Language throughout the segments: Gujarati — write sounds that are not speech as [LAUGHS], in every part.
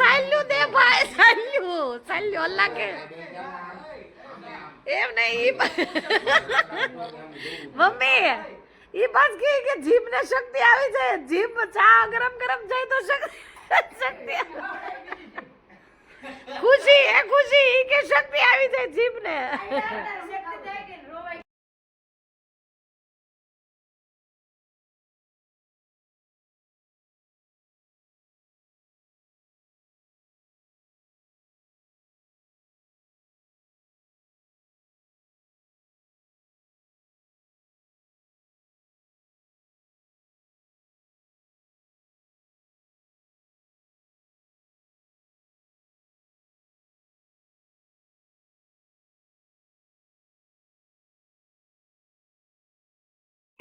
સાલ્યું દે ભાઈ સાલ્યું સાલ્યું અલ્લા કે એમ નહીં મમ્મી, ઈ બસ કે કે જીભ ને શક્તિ આવી જાય. જીભ ચા ગરમ ગરમ જાય તો શક્તિ ખુશી, એ ખુશી કે શક્તિ આવી જાય જીભ ને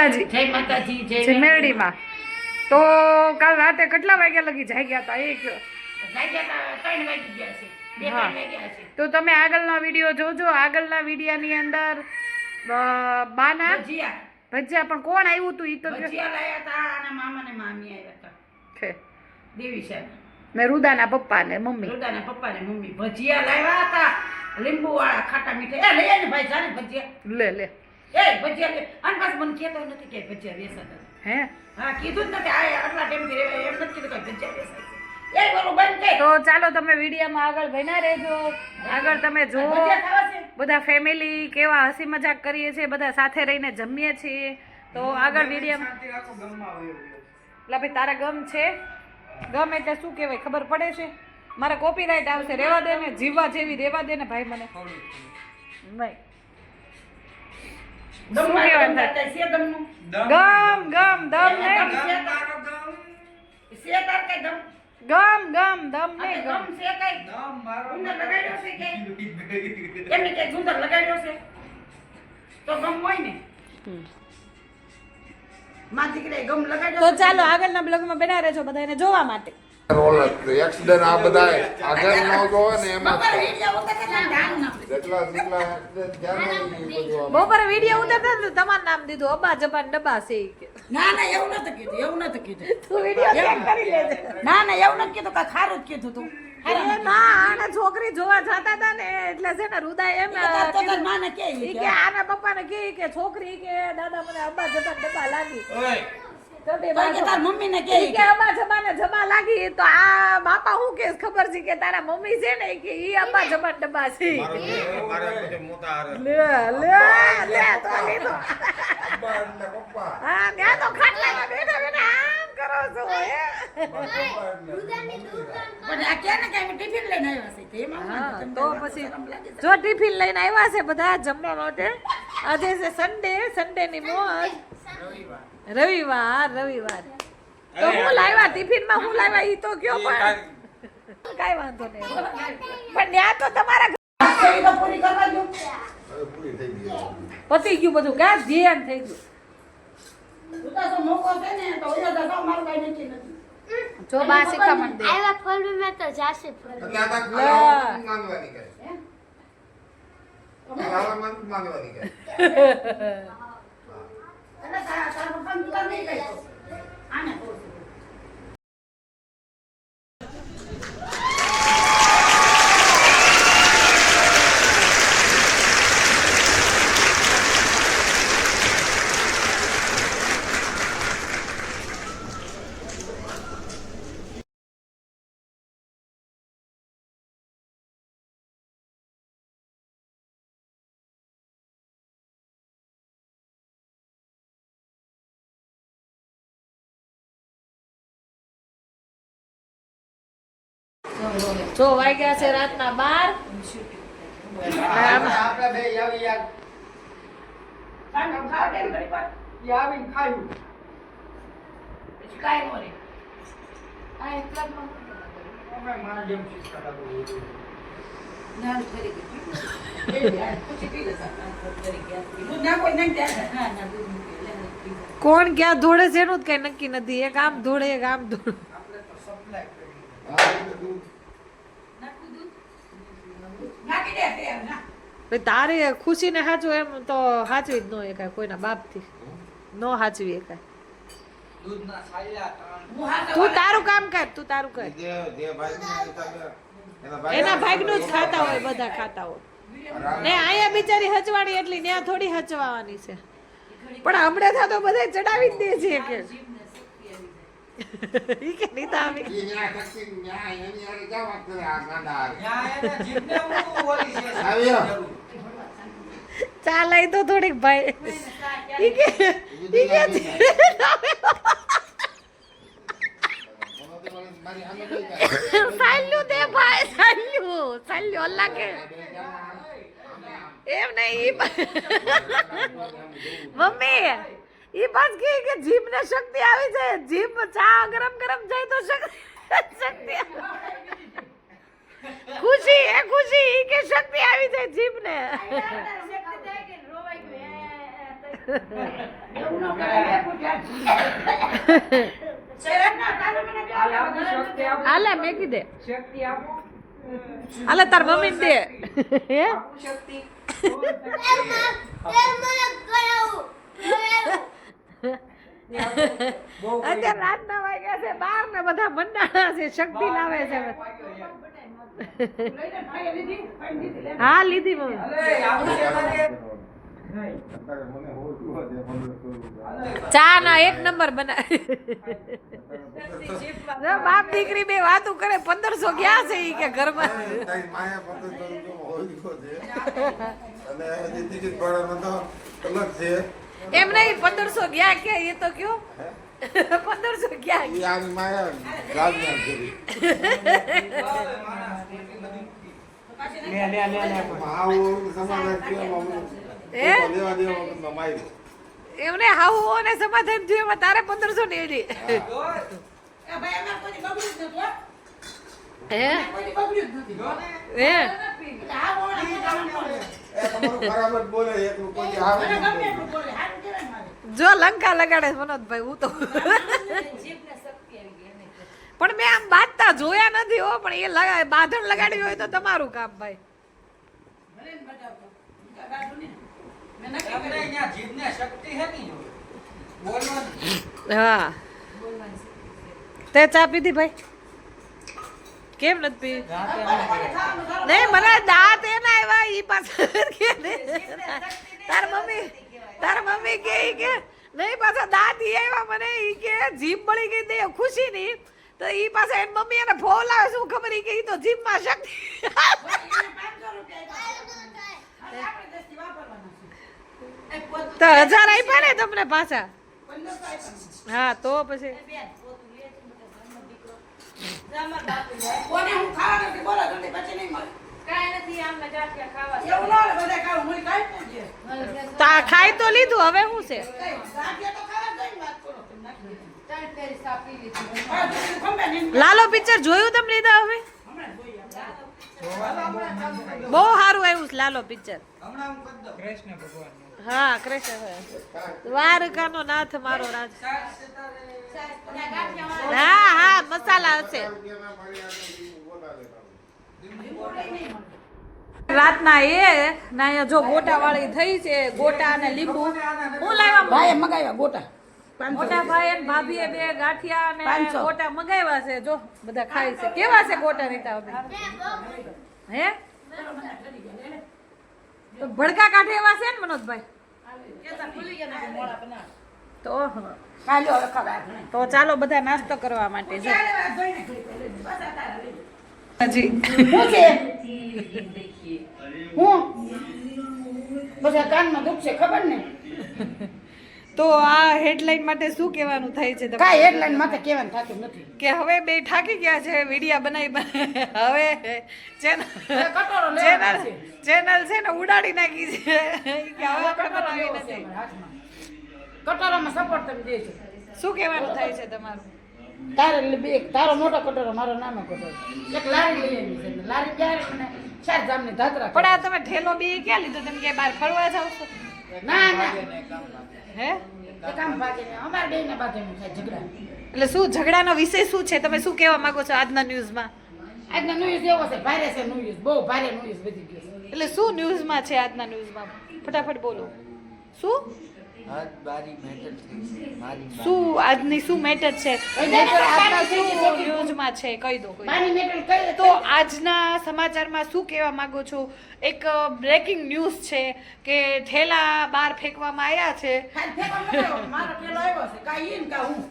જય માતાજી જય મેરડીમાં. તો કાલ રાતે કેટલા વાગ્યા લગી એ વાગી ગયા હતા એક તો તમે આગળના વીડિયો જોજો. આગળના વિડીયાની અંદર બાના ભજીયા. પણ કોણ આવ્યું હતું તો લાયા તા અને મામા ને મામી આવ્યા હતા દેવી સાહેબ. ને રુદાના પપ્પા ને મમ્મી. રુદાના પપ્પા ને મમ્મી ભજીયા લાવ્યા હતા લીંબુ વાળા ખાટા મીઠા. એ લઈ ને ભાઈ જાને ભજીયા. લે લે. એ ભજીયા લે અને પાછું મને કહેતો નથી કે ભજીયા વેચાતા હે? હા કીધું જ નથી. આ આટલા ટાઈમથી રહેવાય એમ નથી કીધું કે ભજીયા વેચાય છે. એ બોલું બંધ કર તો ચાલો તમે વિડીયોમાં આગળ બન્યા રહેજો. આગળ તમે જુઓ. બધા ફેમિલી કેવા હસી મજાક કરીએ છીએ બધા સાથે રહીને જમીએ છીએ. તો આગળ વિડીયોમાં એટલે ભાઈ તારા ગમ છે? ગમ એટલે શું કહેવાય? ખબર પડે છે? મારે કોપીરાઇટ આવશે. રેવા દે ને જીવવા જેવી રેવા દે ને ભાઈ મને. નહીં. શું કહેવાનું થાય? ગમ ગમ. દમ દમ ગમ. ગમ? દમ નહીં. ગમ છે કઈ? ગુંદર લગાડ્યો છે કે? એમને કે ગુંદર લગાડ્યો છે. તો ગમ હોય ને. માં દીકરાએ ગમ લગાડ્યો તો ચાલો આગળના બ્લોગમાં બના રહેજો બધા એને જોવા માટે. રોલ એક્સિડન્ટ આ બધા આગળ નો જોવે ને એમાં બપોરે. વિડિયો ઉતારતા. જેટલા જેટલા. બપોરે વીડિયો તો તમારું નામ દીધું અબા જબાન ડબ્બા છે ના ના એવું નતું કીધું એવું નતું કીધું. તું વીડિયો ચેક કરી લેજે. ના ના એવું નથી કીધું કાંઈ ખારું જ કીધું તું. ના આને છોકરી જોવા જતા હતા ને એટલે છે ને રુદા એમ કે આના પપ્પાને કે કે છોકરી કે દાદા મને અબા જબાન ડબ્બા લાગી. કે કે અબ્બા લાગી તો આ બાપા હું કે ખબર છે કે તારા મમ્મી છે ને કે ઈ અબ્બા જબાન ડબ્બા છે. લે લે લે તો લીધો પપ્પા હા ત્યાં તો ખાટલામાં બેઠા બેઠા આમ કરો છો હે. પપ્પા એટલે મમ્મી. પણ આ કે ને કે અમે ટિફિન લઈને આવ્યા છે? તો એમાં હા, તમને તો પછી જો ટિફિન લઈને આવ્યા છે બધા જમવા માટે આજે છે સન્ડે સન્ડે ની મોજ. રવિવાર. રવિવાર રવિવાર. તો હું લાવ્યા? ટિફિનમાં હું લાવ્યા? ઈ તો કયો પણ. કાઈ વાંધો નહીં પણ ત્યાં તો તમારા ઘર- એ તો પૂરી કરવા દો હવે પૂરી થઈ ગઈ પતી ગયું બધું. કા ધ્યાન થઈ ગયું? તું તો શું મોકો છે ને તો ઓલો તો સાવ મારું કાંઈ નક્કી નથી. જો બા શીખામણ દે આવ્યા ફોલ્ડમાં તો જાશે માંગવાની કરે [LAUGHS] ખાવામાં જ માંગવાની કરે એટલે તારા તારા પપ્પાને દુકાન નહીં તો. આને કહું છું. જો વાગ્યા છે રાતના બાર આપણે બે આવી યાર ખાવાનું ખાવા દે ને ઘડીક વાર. ઈ આવીને ખાયું પછી કાંઈ ન રહે. અમે મારા જેમ શીખવાડા બોલું. ના, ફરી ગઈ. એ યાર, પછી પી લેતા. ના, ફરી ગયા. દૂધ નાખો ને નહીં ત્યારે. ના, ના, દૂધ મૂકી. વાગ્યા છે રાતના બાર. કોણ ક્યાં ધોળે છે એનું જ કઈ નક્કી નથી. એક આમ ધોળે એક આમ ધોળે આપણે તો સપ્લાય કરી આ બધું નાખું દૂધ? નાખી દે ત્યારે, ના. ભાઈ તારે ખુશીને સાચું એમ તો સાચવી જ ન એકાય કોઈના બાપથી. ન સાચવી એકાય. હું હાથે તું તારું કામ કર તું તારું કર. એના ભાગનું જ ખાતા હોય બધા ખાતા હોય. ને અહીંયા બિચારી હચવાણી એટલી ત્યાં થોડી હચવાની છે. પણ હમણાં તો બધા ચડાવી જ દે છે કે. કે નીતા આવી ઈ ન્યા શક્તિ ન્યા એની ક્યાં વાત કરે આ ગાંડા હારે? એને જીભને હું ઓલી છે આવ્યો. ચાલાય તો થોડીક ભાઈ ઈ કે ઈ કે મારી સામે કઈ જાય? સાલ્યું દે ભાઈ સાલ્યું સાલ્યું અલ્લાહ કે એમ નહીં મમ્મી ઈ બસ કે કે જીભ ને શક્તિ આવી જાય જીભ ચા ગરમ ગરમ જાય તો શક્તિ શક્તિ ખુશી એ ખુશી કે શક્તિ આવી જાય જીભ ને એવું ન કરાય, બે ફૂટ શેરટના તારે મને બે શક્તિ આપો. આલે મેકી દે શક્તિ આપો આલે તાર મમ્મી દે હે શક્તિ બહુ અત્યારે રાતના વાગ્યા છે બાર ને બધા મંડાણા છે શક્તિ લાવે છે. હા લીધી મમ્મી. ચા ના એક નંબર બનાવી બાપ દીકરી બે વાતું કરે પંદરસો ક્યાં છે ઈ કે ઘરમાં. અને હજી ટિકિટ ભાડા તો અલગ છે. એમ નહીં પંદરસો ગયા કે એ તો કયો? પંદરસો ગયા એમને હાવું અને સમાધાન થયું એમાં તારે પંદરસો ને એડી હો. હે. જ લંકા લગાડે મનોજભાઈ હું તો પણ મેં આમ બાંધતા જોયા નથી હો પણ એ લગા બાંધણ લગાડ્યું હોય તો તમારું કામ ભાઈ. હું તે ચા પીધી ભાઈ? કેમ નથી પી? નહીં મને દાંત આવ્યા ઈ પાછા કે તાર મમ્મી તાર મમ્મી કે કે નહીં પાછા દાંત ઈ આવ્યા મને. ઈ કે જીભ મળી ગઈ દે ખુશી ની. તો ઈ પાછા એની મમ્મી એને ફોલ લાવે શું ખબર? ઈ કે ઈ તો જીભમાં શક્તિ એને 500 રૂપિયા આપ્યા. હવે આપણે દસથી વાપરવાના છે. એ પોતું તો હજાર આપ્યા ને તમને પાછા? હા તો પછી. કોને હું ખાવા નથી બોલો જલ્દી પછી નહીં મળે. તા ખાઈ તો લીધું હવે શું છે. લાલો પિક્ચર જોયું તમે લીધા હવે. બહુ સારું આવ્યું છે લાલો પિક્ચર. હા હું કરી દઉં. કૃષ્ણ ભગવાન હા કૃષ્ણ દ્વારકાનો નાથ મારો રાજ. હા હા મસાલા હશે. રાતના એ ના અહીંયા જો ગોટા વાળી થઈ છે ગોટા અને લીંબુ. હું લાવ્યા ભાઈએ મગાવ્યા ગોટા. મોટા ભાઈ અને ભાભીએ બે ગાંઠિયા અને ગોટા મગાવ્યા છે જો બધા ખાય છે. કેવા છે ગોટા નીતા હે? તો ભડકા કાઢે એવા છે ને મનોજભાઈ? તો. તો ચાલો બધા નાસ્તો કરવા માટે બસ આ. હજી શું બધા કાનમાં દુખ છે ખબર ને? તો આ હેડલાઇન માટે શું કહેવાનું થાય છે? કાંઈ હેડલાઈન માટે કહેવાનું થતું નથી. કે હવે બે થાકી ગયા છે વિડિયા બનાવી. હવે ચેનલ ચેનલ છે. ચેનલ છે ને ઉડાડી નાખી છે. કે હવે આપણે બનાવી નથી. કટોરામાં સપોર્ટ તમે દેજો. શું કહેવાનું થાય છે તમારું? તારે બે તારો મોટો કટોરો મારો નાનો કટોરો. એક લારી લઈ આવી છે લારી ક્યારે મને ચાર જામની ધાતરા પણ આ તમે ઠેલો બી ક્યાં લીધો? તમે કે બહાર ફરવા જાવ છો? ના ના. હે? એ કામ બે ને થાય ઝઘડા. એટલે શું ઝઘડાનો વિષય શું છે? તમે શું કહેવા માંગો છો આજના ન્યૂઝમાં? આજના ન્યૂઝ એવો છે ભારે છે ન્યૂઝ બહુ ભારે ન્યૂઝ બધી ગયો એટલે શું ન્યૂઝમાં છે આજના ન્યૂઝમાં? ફટાફટ બોલો. શું? મેટર. શું આજની શું મેટર છે? આજના શું? ન્યૂઝમાં છે કહી દો તો આજના સમાચારમાં શું કહેવા માંગો છો? એક બ્રેકિંગ ન્યૂઝ છે કે ઠેલા બહાર ફેંકવામાં આવ્યા. છે. હું.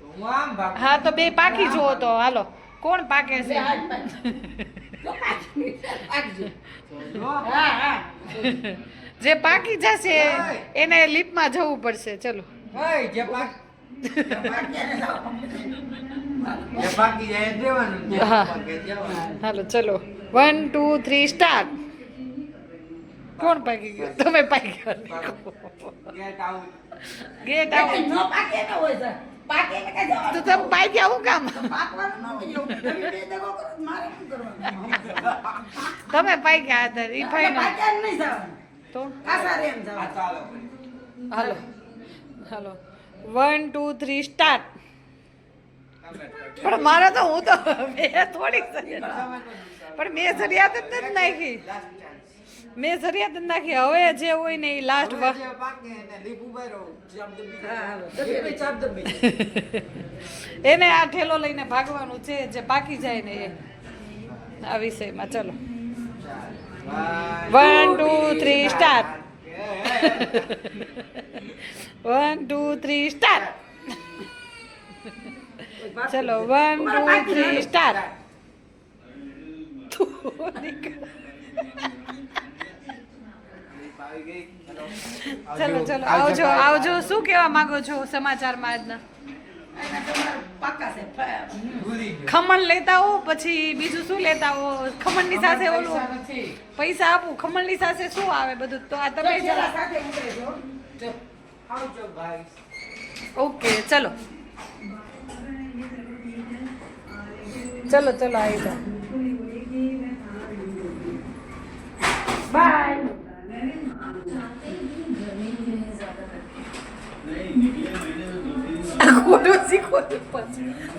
તો હું આમ ભાગું. હા તો બે પાકી જુઓ તો. હાલો. કોણ પાકે છે. હા હા. જે પાકી જશે એને લીપમાં જવું પડશે. ચલો. હાલો ચલો. વન ટુ થ્રી સ્ટાર્ટ કોણ પાકી ગયું? તમે પાકી ગયા. ગેટ આઉટ ન પાકે ન હોય સર. પાકે એટલે કાંઈ જવાનું? તો તમે પાકી હું કામ. તમે ગયા હતા ઈ તો? Hello. Hello. One two three start પણ મારે તો હું તો મેં થોડીક પણ મેં સરિયાત જ નથી નાખી. મેં સરિયાત જ નાખી. હવે જે હોય ને એ લાસ્ટ. [LAUGHS] એને આ ઠેલો લઈને ભાગવાનું છે. જે પાકી જાય ને એ. આ વિષયમાં. ચલો. One, two three star one two three start ચલો વન ટુ થ્રી સ્ટાર્ટ ચલો ચલો આવજો આવજો. શું કહેવા માંગો છો સમાચારમાં આજના? ખમણ લેતા હો પછી બીજું શું લેતા હો ખમણની સાથે ઓલું પૈસા આપું. ખમણની સાથે શું આવે બધું? તો આ તમે. ઓકે ચલો. ચલો ચલો આવી જાઓ. બાય. ખોટું શીખો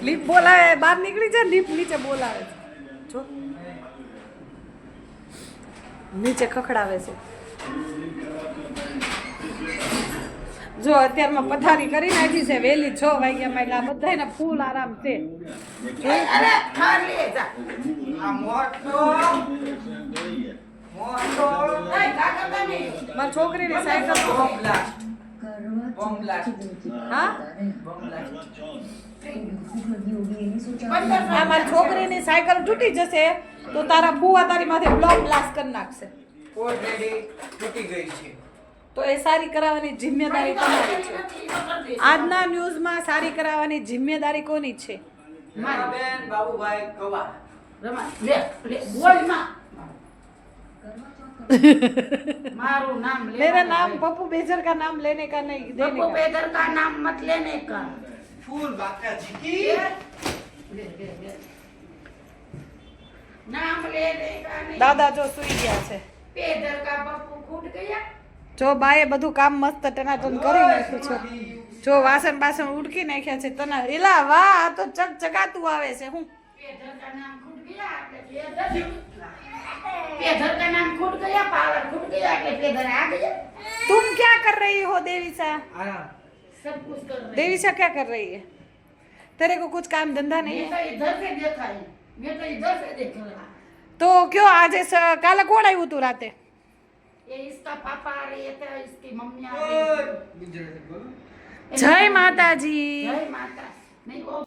લીપ બોલાવે બહાર નીકળી જાય લીપ નીચે બોલાવે છે. જો. નીચે ખખડાવે છે. જો અત્યારમાં પથારી કરી નાખી છે વહેલી છ વાગ્યા માં એટલે આ બધાને ફૂલ આરામ છે. મારી છોકરીની સાયકલ બોમ્બ બ્લાસ્ટ હા બોમ્બ બ્લાસ્ટ આ મારી છોકરીની સાયકલ તૂટી જશે તો તારા ફુવા તારી માથે બ્લોક બ્લાસ્ટ કરી નાખશે. ઓલરેડી તૂટી ગઈ છે. તો એ સારી કરાવવાની જિમ્મેદારી તમારી છે. આજના ન્યૂઝમાં સારી કરાવવાની જિમ્મેદારી કોની છે? બેન બાબુભાઈ કવા. રમા, લે, લે, બોલમાં. મારું નામ લે मेरा नाम पप्पू बेजर का नाम लेने का नहीं देने पप्पू का बेदर का नाम मत लेने का ફૂલ બાકા ઝીકી ले, ले, ले. नाम लेने का नहीं દાદા જો સુઈ ગયા છે बेदर का पप्पू फूट गया જો બાએ બધું કામ મસ્ત ટનાટન કરી નાખ્યું છે જો વાસણ બાસણ ઉડકી નાખ્યા છે તના એલા વાહ આ તો ચક ચગાતું આવે છે હું बेदर का नाम फूट गया એટલે बेदर बेदर का नाम फूट गया पावर फूट गया એટલે बेदर आ गया तुम क्या कर रही हो देविसा આરામ सब कुछ कर रहे हैं। देविसा क्या कर रही है तेरे को कुछ काम धंधा नहीं मैं है तो इधर से देखा है मैं तो इधर से देख रहा तो क्यों आज स- काला कोण આવ્યું તું રાતે ये इसका पापा आ रहे थे इसकी मम्मी आ ઓય रही ગુજરાતી બોલો જય માતાજી जय माता नहीं वो